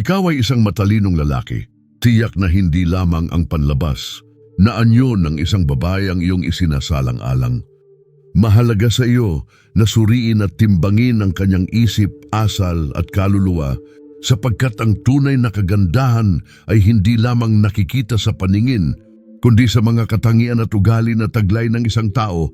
ikaw ay isang matalinong lalaki, tiyak na hindi lamang ang panlabas na anyo ng isang babae ang iyong isinasalang-alang. Mahalaga sa iyo na suriin at timbangin ang kanyang isip, asal at kaluluwa sapagkat ang tunay na kagandahan ay hindi lamang nakikita sa paningin kundi sa mga katangian at ugali na taglay ng isang tao.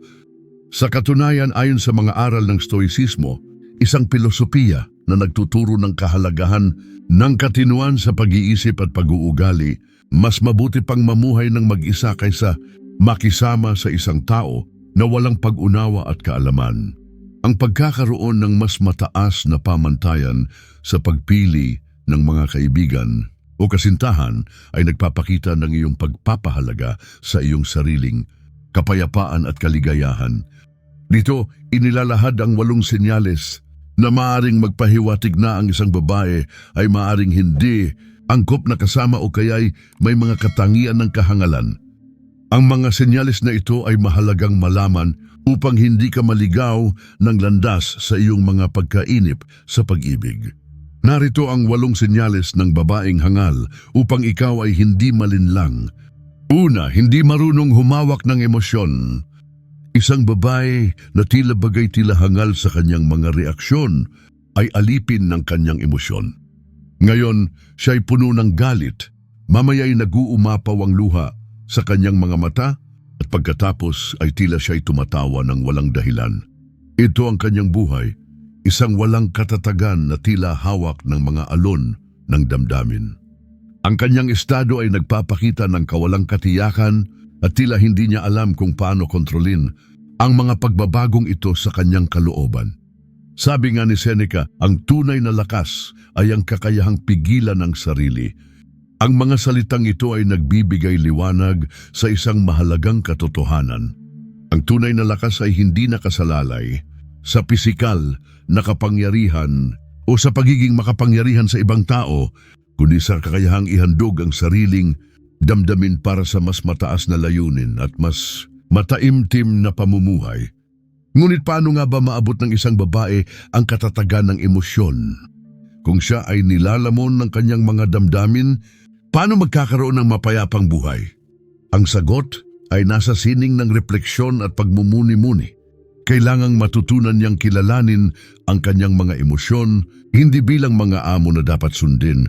Sa katunayan ayon sa mga aral ng Stoicismo, isang pilosopiya na nagtuturo ng kahalagahan ng katinuan sa pag-iisip at pag-uugali, mas mabuti pang mamuhay ng mag-isa kaysa makisama sa isang tao na walang pag-unawa at kaalaman. Ang pagkakaroon ng mas mataas na pamantayan sa pagpili ng mga kaibigan o kasintahan ay nagpapakita ng iyong pagpapahalaga sa iyong sariling kapayapaan at kaligayahan. Dito, inilalahad ang walong senyales na maaring magpahiwatig na ang isang babae ay maaring hindi angkop na kasama o kaya'y may mga katangian ng kahangalan. Ang mga senyales na ito ay mahalagang malaman upang hindi ka maligaw ng landas sa iyong mga pagkainip sa pag-ibig. Narito ang walong senyales ng babaeng hangal upang ikaw ay hindi malinlang. Una, hindi marunong humawak ng emosyon. Isang babae na tila bagay tila hangal sa kanyang mga reaksyon ay alipin ng kanyang emosyon. Ngayon, siya'y puno ng galit. Mamaya'y nag-uumapaw ang luha sa kanyang mga mata at pagkatapos ay tila siya'y tumatawa ng walang dahilan. Ito ang kanyang buhay, isang walang katatagan na tila hawak ng mga alon ng damdamin. Ang kanyang estado ay nagpapakita ng kawalang katiyakan at tila hindi niya alam kung paano kontrolin ang mga pagbabagong ito sa kanyang kalooban. Sabi nga ni Seneca, ang tunay na lakas ay ang kakayahang pigilan ng sarili. Ang mga salitang ito ay nagbibigay liwanag sa isang mahalagang katotohanan. Ang tunay na lakas ay hindi nakasalalay sa pisikal na kapangyarihan o sa pagiging makapangyarihan sa ibang tao, kundi sa kakayahang ihandog ang sariling damdamin para sa mas mataas na layunin at mas mataimtim na pamumuhay. Ngunit paano nga ba maabot ng isang babae ang katatagan ng emosyon? Kung siya ay nilalamon ng kanyang mga damdamin, paano magkakaroon ng mapayapang buhay? Ang sagot ay nasa sining ng refleksyon at pagmumuni-muni. Kailangang matutunan niyang kilalanin ang kanyang mga emosyon, hindi bilang mga amo na dapat sundin,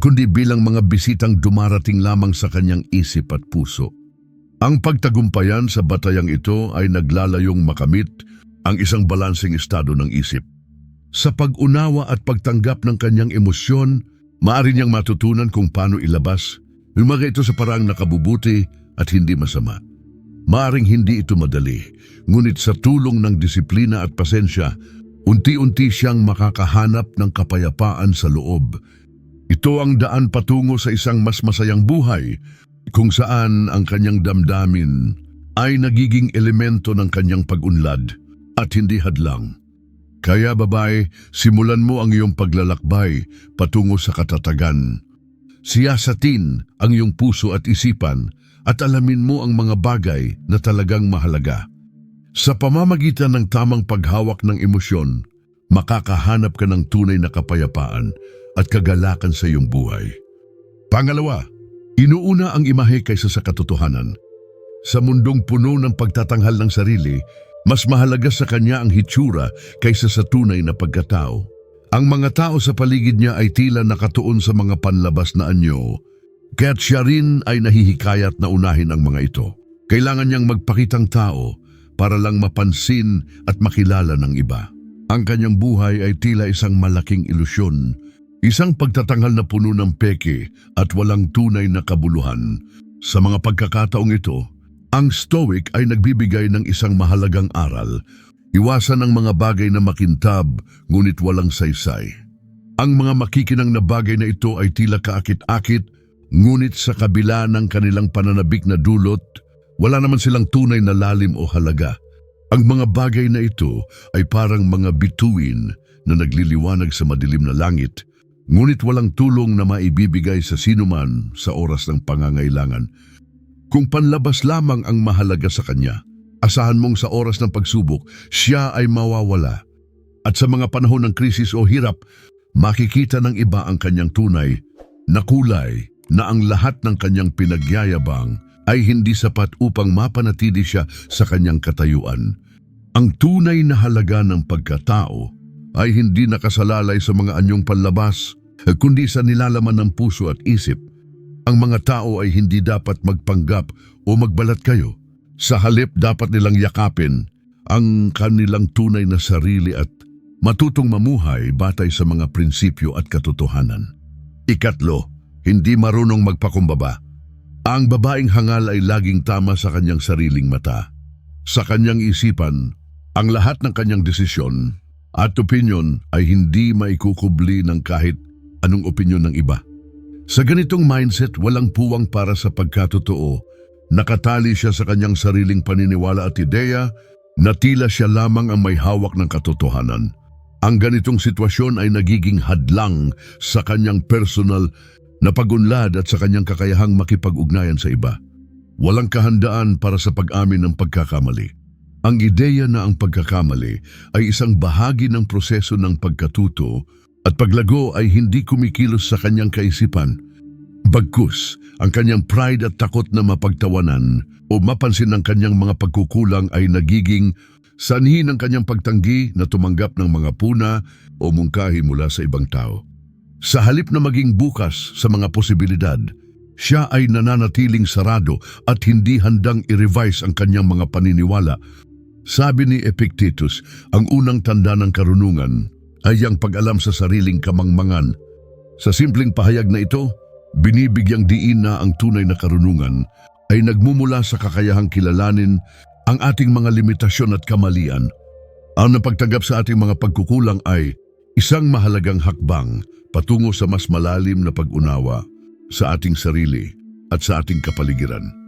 kundi bilang mga bisitang dumarating lamang sa kanyang isip at puso. Ang pagtagumpayan sa batayang ito ay naglalayong makamit ang isang balansing estado ng isip. Sa pag-unawa at pagtanggap ng kanyang emosyon, maaari niyang matutunan kung paano ilabas yung mga ito sa parang nakabubuti at hindi masama. Maaring hindi ito madali, ngunit sa tulong ng disiplina at pasensya, unti-unti siyang makakahanap ng kapayapaan sa loob. Ito ang daan patungo sa isang mas masayang buhay kung saan ang kanyang damdamin ay nagiging elemento ng kanyang pag-unlad at hindi hadlang. Kaya babae, simulan mo ang iyong paglalakbay patungo sa katatagan. Siyasatin ang iyong puso at isipan at alamin mo ang mga bagay na talagang mahalaga. Sa pamamagitan ng tamang paghawak ng emosyon, makakahanap ka ng tunay na kapayapaan at kagalakan sa iyong buhay. Pangalawa, Inuuna ang imahe kaysa sa katotohanan. Sa mundong puno ng pagtatanghal ng sarili, mas mahalaga sa kanya ang hitsura kaysa sa tunay na pagkatao. Ang mga tao sa paligid niya ay tila nakatuon sa mga panlabas na anyo, kaya't siya rin ay nahihikayat na unahin ang mga ito. Kailangan niyang magpakitang tao para lang mapansin at makilala ng iba. Ang kanyang buhay ay tila isang malaking ilusyon Isang pagtatanghal na puno ng peke at walang tunay na kabuluhan. Sa mga pagkakataong ito, ang Stoic ay nagbibigay ng isang mahalagang aral. Iwasan ang mga bagay na makintab ngunit walang saysay. Ang mga makikinang na bagay na ito ay tila kaakit-akit ngunit sa kabila ng kanilang pananabik na dulot, wala naman silang tunay na lalim o halaga. Ang mga bagay na ito ay parang mga bituin na nagliliwanag sa madilim na langit ngunit walang tulong na maibibigay sa sinuman sa oras ng pangangailangan. Kung panlabas lamang ang mahalaga sa kanya, asahan mong sa oras ng pagsubok, siya ay mawawala. At sa mga panahon ng krisis o hirap, makikita ng iba ang kanyang tunay na kulay na ang lahat ng kanyang pinagyayabang ay hindi sapat upang mapanatili siya sa kanyang katayuan. Ang tunay na halaga ng pagkatao ay hindi nakasalalay sa mga anyong panlabas, kundi sa nilalaman ng puso at isip. Ang mga tao ay hindi dapat magpanggap o magbalat kayo. Sa halip dapat nilang yakapin ang kanilang tunay na sarili at matutong mamuhay batay sa mga prinsipyo at katotohanan. Ikatlo, hindi marunong magpakumbaba. Ang babaeng hangal ay laging tama sa kanyang sariling mata. Sa kanyang isipan, ang lahat ng kanyang desisyon at opinyon ay hindi maikukubli ng kahit anong opinyon ng iba. Sa ganitong mindset, walang puwang para sa pagkatotoo. Nakatali siya sa kanyang sariling paniniwala at ideya na tila siya lamang ang may hawak ng katotohanan. Ang ganitong sitwasyon ay nagiging hadlang sa kanyang personal na pagunlad at sa kanyang kakayahang makipag-ugnayan sa iba. Walang kahandaan para sa pag-amin ng pagkakamali. Ang ideya na ang pagkakamali ay isang bahagi ng proseso ng pagkatuto at paglago ay hindi kumikilos sa kanyang kaisipan. Bagkus, ang kanyang pride at takot na mapagtawanan o mapansin ng kanyang mga pagkukulang ay nagiging sanhi ng kanyang pagtanggi na tumanggap ng mga puna o mungkahi mula sa ibang tao. Sa halip na maging bukas sa mga posibilidad, siya ay nananatiling sarado at hindi handang i-revise ang kanyang mga paniniwala. Sabi ni Epictetus, ang unang tanda ng karunungan ay ang pag-alam sa sariling kamangmangan. Sa simpleng pahayag na ito, binibigyang diin na ang tunay na karunungan ay nagmumula sa kakayahang kilalanin ang ating mga limitasyon at kamalian. Ang napagtanggap sa ating mga pagkukulang ay isang mahalagang hakbang patungo sa mas malalim na pag-unawa sa ating sarili at sa ating kapaligiran.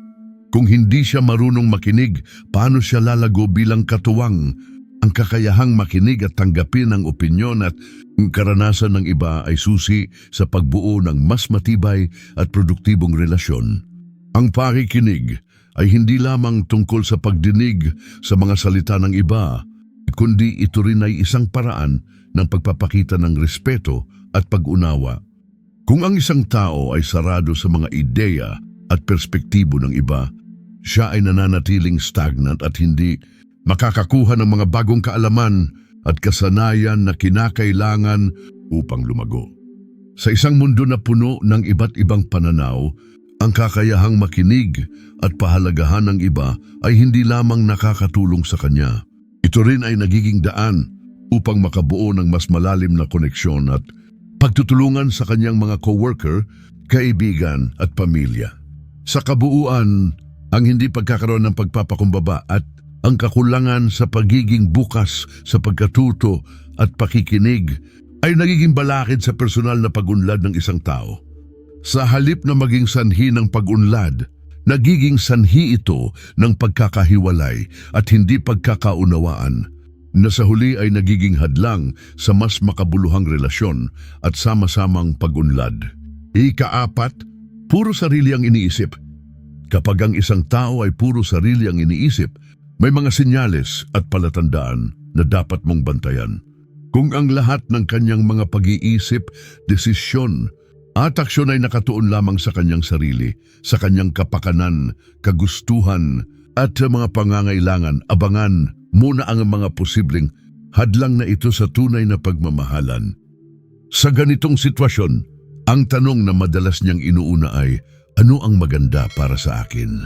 Kung hindi siya marunong makinig, paano siya lalago bilang katuwang? Ang kakayahang makinig at tanggapin ang opinyon at karanasan ng iba ay susi sa pagbuo ng mas matibay at produktibong relasyon. Ang pakikinig ay hindi lamang tungkol sa pagdinig sa mga salita ng iba, kundi ito rin ay isang paraan ng pagpapakita ng respeto at pag-unawa. Kung ang isang tao ay sarado sa mga ideya at perspektibo ng iba, siya ay nananatiling stagnant at hindi makakakuha ng mga bagong kaalaman at kasanayan na kinakailangan upang lumago. Sa isang mundo na puno ng iba't ibang pananaw, ang kakayahang makinig at pahalagahan ng iba ay hindi lamang nakakatulong sa kanya. Ito rin ay nagiging daan upang makabuo ng mas malalim na koneksyon at pagtutulungan sa kanyang mga coworker, kaibigan at pamilya. Sa kabuuan, ang hindi pagkakaroon ng pagpapakumbaba at ang kakulangan sa pagiging bukas sa pagkatuto at pakikinig ay nagiging balakid sa personal na pagunlad ng isang tao. Sa halip na maging sanhi ng pagunlad, nagiging sanhi ito ng pagkakahiwalay at hindi pagkakaunawaan na sa huli ay nagiging hadlang sa mas makabuluhang relasyon at sama-samang pagunlad. Ikaapat, puro sarili ang iniisip. Kapag ang isang tao ay puro sarili ang iniisip, may mga senyales at palatandaan na dapat mong bantayan. Kung ang lahat ng kanyang mga pag-iisip, desisyon at aksyon ay nakatuon lamang sa kanyang sarili, sa kanyang kapakanan, kagustuhan at mga pangangailangan, abangan muna ang mga posibleng hadlang na ito sa tunay na pagmamahalan. Sa ganitong sitwasyon, ang tanong na madalas niyang inuuna ay, ano ang maganda para sa akin?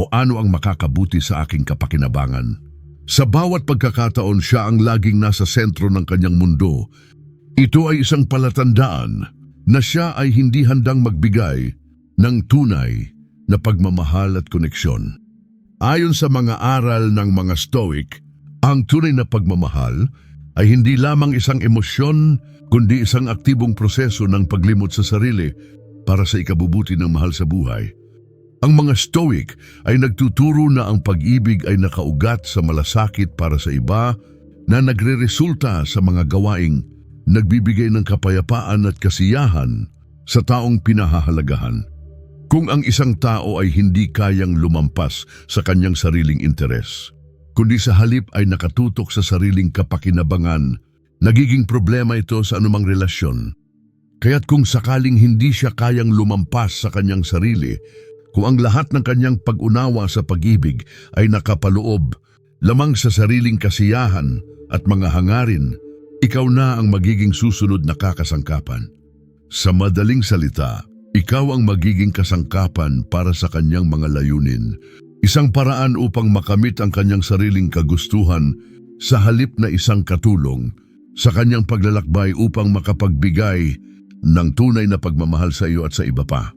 O ano ang makakabuti sa aking kapakinabangan? Sa bawat pagkakataon siya ang laging nasa sentro ng kanyang mundo. Ito ay isang palatandaan na siya ay hindi handang magbigay ng tunay na pagmamahal at koneksyon. Ayon sa mga aral ng mga Stoic, ang tunay na pagmamahal ay hindi lamang isang emosyon kundi isang aktibong proseso ng paglimot sa sarili para sa ikabubuti ng mahal sa buhay. Ang mga Stoic ay nagtuturo na ang pag-ibig ay nakaugat sa malasakit para sa iba na nagreresulta sa mga gawaing nagbibigay ng kapayapaan at kasiyahan sa taong pinahahalagahan. Kung ang isang tao ay hindi kayang lumampas sa kanyang sariling interes, kundi sa halip ay nakatutok sa sariling kapakinabangan, Nagiging problema ito sa anumang relasyon. Kaya't kung sakaling hindi siya kayang lumampas sa kanyang sarili, kung ang lahat ng kanyang pag-unawa sa pag-ibig ay nakapaloob lamang sa sariling kasiyahan at mga hangarin, ikaw na ang magiging susunod na kakasangkapan. Sa madaling salita, ikaw ang magiging kasangkapan para sa kanyang mga layunin. Isang paraan upang makamit ang kanyang sariling kagustuhan sa halip na isang katulong sa kanyang paglalakbay upang makapagbigay ng tunay na pagmamahal sa iyo at sa iba pa.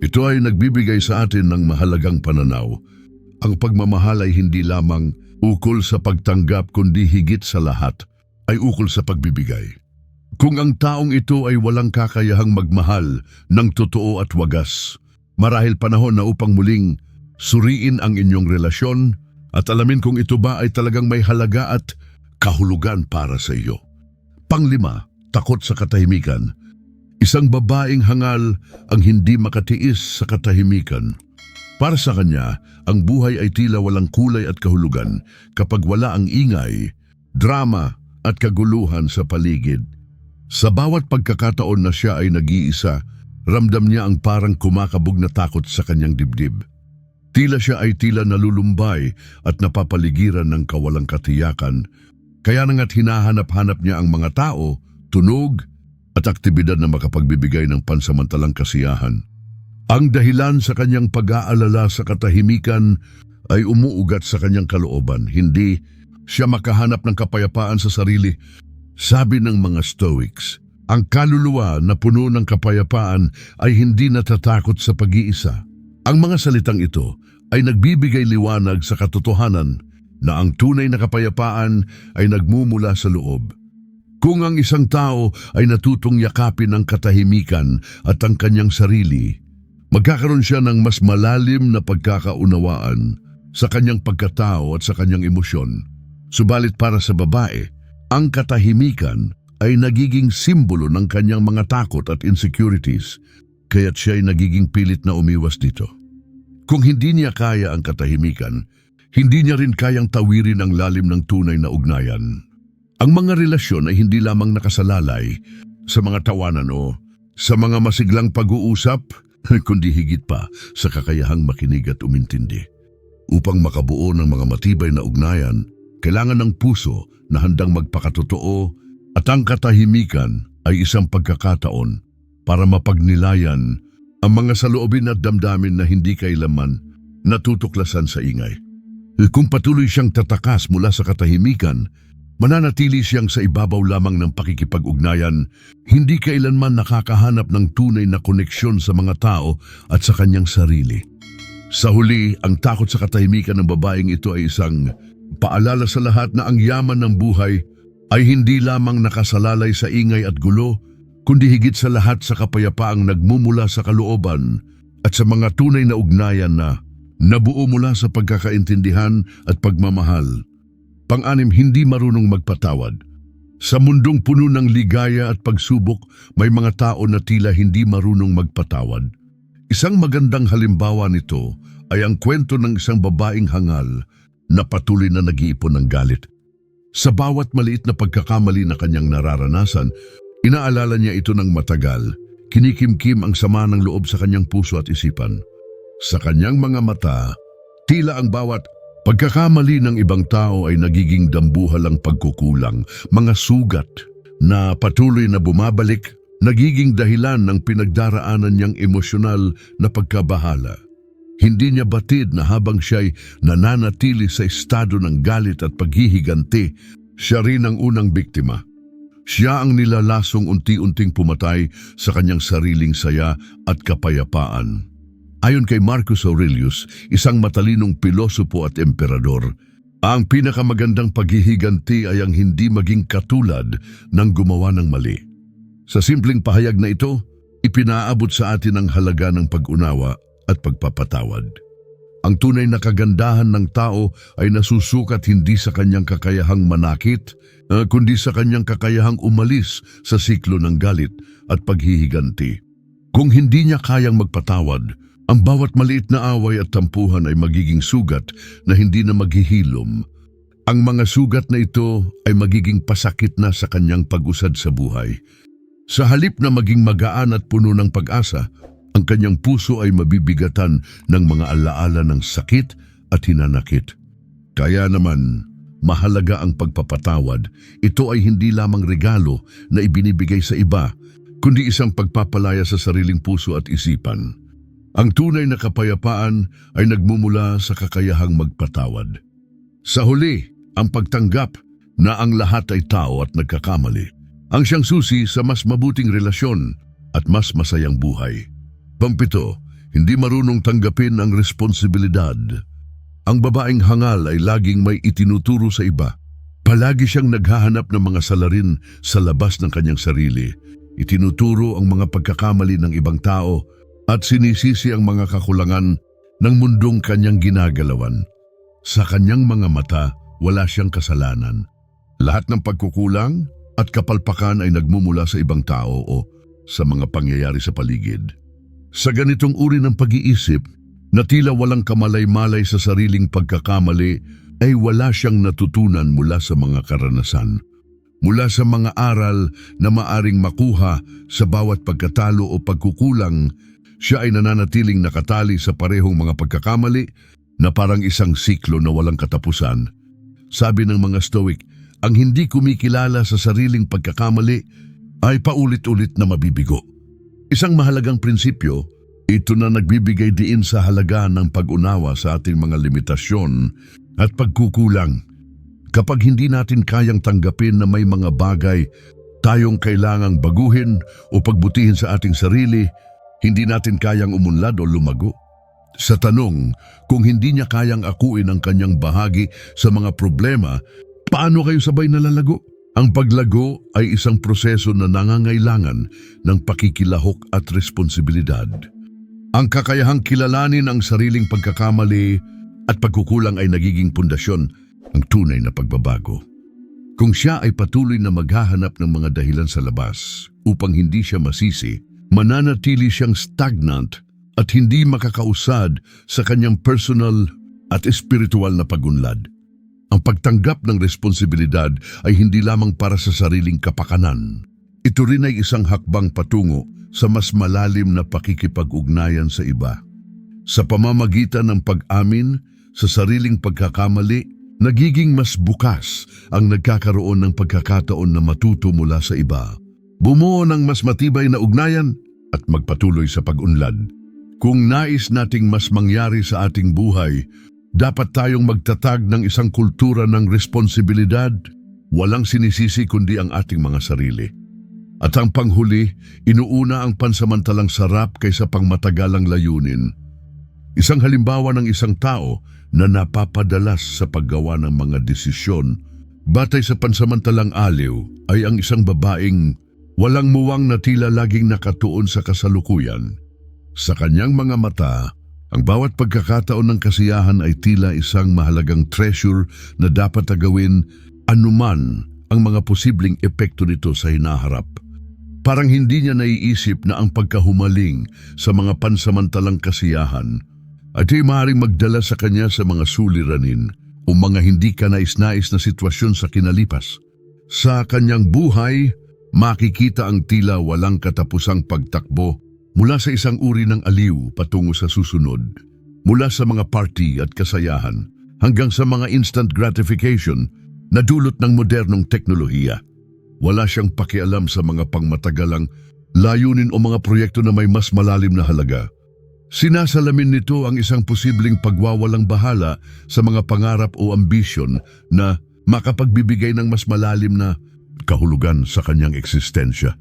Ito ay nagbibigay sa atin ng mahalagang pananaw. Ang pagmamahal ay hindi lamang ukol sa pagtanggap kundi higit sa lahat ay ukol sa pagbibigay. Kung ang taong ito ay walang kakayahang magmahal ng totoo at wagas, marahil panahon na upang muling suriin ang inyong relasyon at alamin kung ito ba ay talagang may halaga at kahulugan para sa iyo. Panglima, takot sa katahimikan. Isang babaeng hangal ang hindi makatiis sa katahimikan. Para sa kanya, ang buhay ay tila walang kulay at kahulugan kapag wala ang ingay, drama at kaguluhan sa paligid. Sa bawat pagkakataon na siya ay nag-iisa, ramdam niya ang parang kumakabog na takot sa kanyang dibdib. Tila siya ay tila nalulumbay at napapaligiran ng kawalang katiyakan, kaya nangat hinahanap-hanap niya ang mga tao, tunog at aktibidad na makapagbibigay ng pansamantalang kasiyahan. Ang dahilan sa kanyang pag-aalala sa katahimikan ay umuugat sa kanyang kalooban, hindi siya makahanap ng kapayapaan sa sarili. Sabi ng mga Stoics, ang kaluluwa na puno ng kapayapaan ay hindi natatakot sa pag-iisa. Ang mga salitang ito ay nagbibigay liwanag sa katotohanan na ang tunay na kapayapaan ay nagmumula sa loob. Kung ang isang tao ay natutong yakapin ang katahimikan at ang kanyang sarili, magkakaroon siya ng mas malalim na pagkakaunawaan sa kanyang pagkatao at sa kanyang emosyon. Subalit para sa babae, ang katahimikan ay nagiging simbolo ng kanyang mga takot at insecurities, kaya't siya ay nagiging pilit na umiwas dito. Kung hindi niya kaya ang katahimikan, hindi niya rin kayang tawirin ang lalim ng tunay na ugnayan. Ang mga relasyon ay hindi lamang nakasalalay sa mga tawanan o sa mga masiglang pag-uusap, kundi higit pa sa kakayahang makinig at umintindi. Upang makabuo ng mga matibay na ugnayan, kailangan ng puso na handang magpakatotoo at ang katahimikan ay isang pagkakataon para mapagnilayan ang mga saloobin at damdamin na hindi kailaman natutuklasan sa ingay. Kung patuloy siyang tatakas mula sa katahimikan, mananatili siyang sa ibabaw lamang ng pakikipag-ugnayan, hindi kailanman nakakahanap ng tunay na koneksyon sa mga tao at sa kanyang sarili. Sa huli, ang takot sa katahimikan ng babaeng ito ay isang paalala sa lahat na ang yaman ng buhay ay hindi lamang nakasalalay sa ingay at gulo, kundi higit sa lahat sa kapayapaang nagmumula sa kalooban at sa mga tunay na ugnayan na nabuo mula sa pagkakaintindihan at pagmamahal. Pang-anim, hindi marunong magpatawad. Sa mundong puno ng ligaya at pagsubok, may mga tao na tila hindi marunong magpatawad. Isang magandang halimbawa nito ay ang kwento ng isang babaeng hangal na patuloy na nag-iipon ng galit. Sa bawat maliit na pagkakamali na kanyang nararanasan, inaalala niya ito ng matagal, kinikimkim ang sama ng loob sa kanyang puso at isipan. Sa kanyang mga mata, tila ang bawat pagkakamali ng ibang tao ay nagiging dambuhalang pagkukulang, mga sugat na patuloy na bumabalik, nagiging dahilan ng pinagdaraanan niyang emosyonal na pagkabahala. Hindi niya batid na habang siya'y nananatili sa estado ng galit at paghihiganti, siya rin ang unang biktima. Siya ang nilalasong unti-unting pumatay sa kanyang sariling saya at kapayapaan. Ayon kay Marcus Aurelius, isang matalinong pilosopo at emperador, ang pinakamagandang paghihiganti ay ang hindi maging katulad ng gumawa ng mali. Sa simpleng pahayag na ito, ipinaabot sa atin ang halaga ng pag-unawa at pagpapatawad. Ang tunay na kagandahan ng tao ay nasusukat hindi sa kanyang kakayahang manakit, uh, kundi sa kanyang kakayahang umalis sa siklo ng galit at paghihiganti. Kung hindi niya kayang magpatawad, ang bawat maliit na away at tampuhan ay magiging sugat na hindi na maghihilom. Ang mga sugat na ito ay magiging pasakit na sa kanyang pag-usad sa buhay. Sa halip na maging magaan at puno ng pag-asa, ang kanyang puso ay mabibigatan ng mga alaala ng sakit at hinanakit. Kaya naman, mahalaga ang pagpapatawad. Ito ay hindi lamang regalo na ibinibigay sa iba, kundi isang pagpapalaya sa sariling puso at isipan. Ang tunay na kapayapaan ay nagmumula sa kakayahang magpatawad. Sa huli, ang pagtanggap na ang lahat ay tao at nagkakamali. Ang siyang susi sa mas mabuting relasyon at mas masayang buhay. Pampito, hindi marunong tanggapin ang responsibilidad. Ang babaeng hangal ay laging may itinuturo sa iba. Palagi siyang naghahanap ng mga salarin sa labas ng kanyang sarili. Itinuturo ang mga pagkakamali ng ibang tao at sinisisi ang mga kakulangan ng mundong kanyang ginagalawan. Sa kanyang mga mata, wala siyang kasalanan. Lahat ng pagkukulang at kapalpakan ay nagmumula sa ibang tao o sa mga pangyayari sa paligid. Sa ganitong uri ng pag-iisip, na tila walang kamalay-malay sa sariling pagkakamali, ay wala siyang natutunan mula sa mga karanasan. Mula sa mga aral na maaring makuha sa bawat pagkatalo o pagkukulang, siya ay nananatiling nakatali sa parehong mga pagkakamali na parang isang siklo na walang katapusan. Sabi ng mga Stoic, ang hindi kumikilala sa sariling pagkakamali ay paulit-ulit na mabibigo. Isang mahalagang prinsipyo, ito na nagbibigay diin sa halaga ng pag-unawa sa ating mga limitasyon at pagkukulang. Kapag hindi natin kayang tanggapin na may mga bagay tayong kailangang baguhin o pagbutihin sa ating sarili, hindi natin kayang umunlad o lumago. Sa tanong kung hindi niya kayang akuin ang kanyang bahagi sa mga problema, paano kayo sabay nalalago? Ang paglago ay isang proseso na nangangailangan ng pakikilahok at responsibilidad. Ang kakayahang kilalanin ang sariling pagkakamali at pagkukulang ay nagiging pundasyon ng tunay na pagbabago. Kung siya ay patuloy na maghahanap ng mga dahilan sa labas upang hindi siya masisi, mananatili siyang stagnant at hindi makakausad sa kanyang personal at espiritual na pagunlad. Ang pagtanggap ng responsibilidad ay hindi lamang para sa sariling kapakanan. Ito rin ay isang hakbang patungo sa mas malalim na pakikipag-ugnayan sa iba. Sa pamamagitan ng pag-amin sa sariling pagkakamali, nagiging mas bukas ang nagkakaroon ng pagkakataon na matuto mula sa iba. Bumuo ng mas matibay na ugnayan at magpatuloy sa pag-unlad. Kung nais nating mas mangyari sa ating buhay, dapat tayong magtatag ng isang kultura ng responsibilidad, walang sinisisi kundi ang ating mga sarili. At ang panghuli, inuuna ang pansamantalang sarap kaysa pangmatagalang layunin. Isang halimbawa ng isang tao na napapadalas sa paggawa ng mga desisyon batay sa pansamantalang aliw ay ang isang babaeng walang muwang na tila laging nakatuon sa kasalukuyan. Sa kanyang mga mata, ang bawat pagkakataon ng kasiyahan ay tila isang mahalagang treasure na dapat agawin anuman ang mga posibleng epekto nito sa hinaharap. Parang hindi niya naiisip na ang pagkahumaling sa mga pansamantalang kasiyahan ay di maaaring magdala sa kanya sa mga suliranin o mga hindi kanais-nais na sitwasyon sa kinalipas. Sa kanyang buhay, makikita ang tila walang katapusang pagtakbo mula sa isang uri ng aliw patungo sa susunod, mula sa mga party at kasayahan hanggang sa mga instant gratification na dulot ng modernong teknolohiya. Wala siyang pakialam sa mga pangmatagalang layunin o mga proyekto na may mas malalim na halaga. Sinasalamin nito ang isang posibleng pagwawalang bahala sa mga pangarap o ambisyon na makapagbibigay ng mas malalim na kahulugan sa kanyang eksistensya.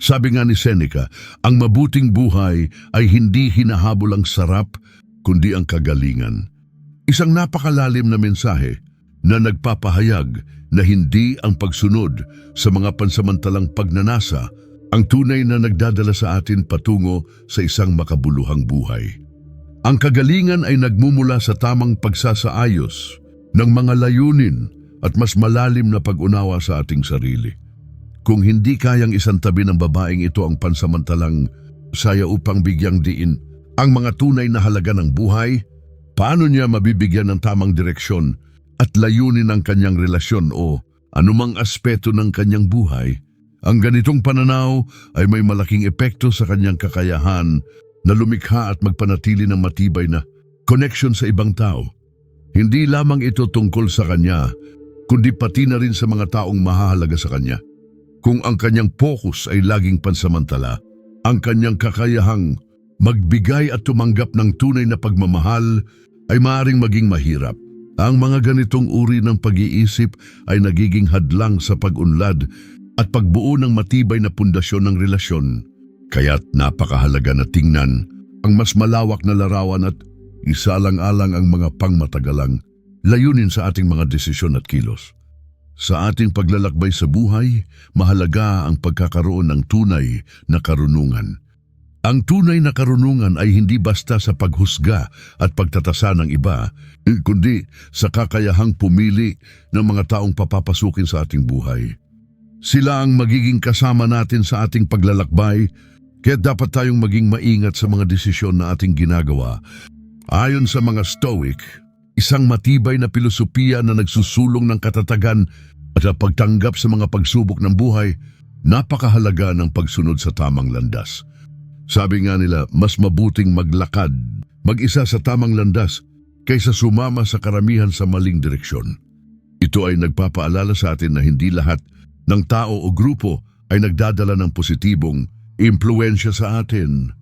Sabi nga ni Seneca, ang mabuting buhay ay hindi hinahabol ang sarap, kundi ang kagalingan. Isang napakalalim na mensahe na nagpapahayag na hindi ang pagsunod sa mga pansamantalang pagnanasa ang tunay na nagdadala sa atin patungo sa isang makabuluhang buhay. Ang kagalingan ay nagmumula sa tamang pagsasaayos ng mga layunin at mas malalim na pag-unawa sa ating sarili. Kung hindi kayang isantabi ng babaeng ito ang pansamantalang saya upang bigyang diin ang mga tunay na halaga ng buhay, paano niya mabibigyan ng tamang direksyon at layunin ng kanyang relasyon o anumang aspeto ng kanyang buhay, ang ganitong pananaw ay may malaking epekto sa kanyang kakayahan na lumikha at magpanatili ng matibay na connection sa ibang tao. Hindi lamang ito tungkol sa kanya, kundi pati na rin sa mga taong mahahalaga sa kanya. Kung ang kanyang focus ay laging pansamantala, ang kanyang kakayahang magbigay at tumanggap ng tunay na pagmamahal ay maaaring maging mahirap. Ang mga ganitong uri ng pag-iisip ay nagiging hadlang sa pag-unlad at pagbuo ng matibay na pundasyon ng relasyon. Kaya't napakahalaga na tingnan ang mas malawak na larawan at isalang-alang ang mga pangmatagalang layunin sa ating mga desisyon at kilos. Sa ating paglalakbay sa buhay, mahalaga ang pagkakaroon ng tunay na karunungan. Ang tunay na karunungan ay hindi basta sa paghusga at pagtatasa ng iba, eh, kundi sa kakayahang pumili ng mga taong papapasukin sa ating buhay. Sila ang magiging kasama natin sa ating paglalakbay, kaya dapat tayong maging maingat sa mga desisyon na ating ginagawa. Ayon sa mga Stoic, isang matibay na pilosopiya na nagsusulong ng katatagan at ang pagtanggap sa mga pagsubok ng buhay, napakahalaga ng pagsunod sa tamang landas. Sabi nga nila, mas mabuting maglakad, mag-isa sa tamang landas, kaysa sumama sa karamihan sa maling direksyon. Ito ay nagpapaalala sa atin na hindi lahat ng tao o grupo ay nagdadala ng positibong impluensya sa atin.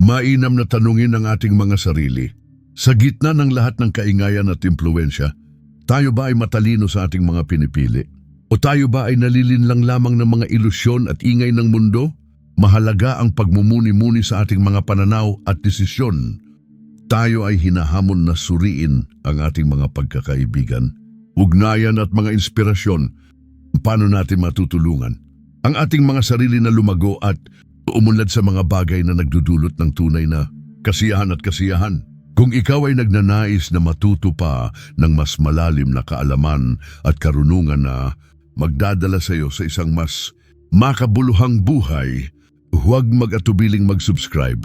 Mainam na tanungin ang ating mga sarili. Sa gitna ng lahat ng kaingayan at impluensya, tayo ba ay matalino sa ating mga pinipili? O tayo ba ay nalilinlang lamang ng mga ilusyon at ingay ng mundo? Mahalaga ang pagmumuni-muni sa ating mga pananaw at desisyon. Tayo ay hinahamon na suriin ang ating mga pagkakaibigan, ugnayan at mga inspirasyon. Paano natin matutulungan? Ang ating mga sarili na lumago at umunlad sa mga bagay na nagdudulot ng tunay na kasiyahan at kasiyahan. Kung ikaw ay nagnanais na matuto pa ng mas malalim na kaalaman at karunungan na magdadala sa iyo sa isang mas makabuluhang buhay, huwag mag-atubiling mag-subscribe.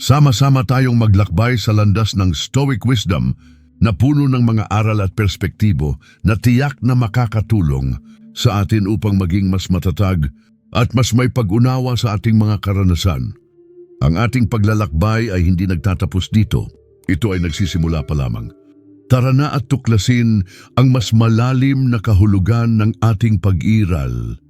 Sama-sama tayong maglakbay sa landas ng Stoic Wisdom na puno ng mga aral at perspektibo na tiyak na makakatulong sa atin upang maging mas matatag at mas may pag-unawa sa ating mga karanasan. Ang ating paglalakbay ay hindi nagtatapos dito. Ito ay nagsisimula pa lamang. Tara na at tuklasin ang mas malalim na kahulugan ng ating pag-iral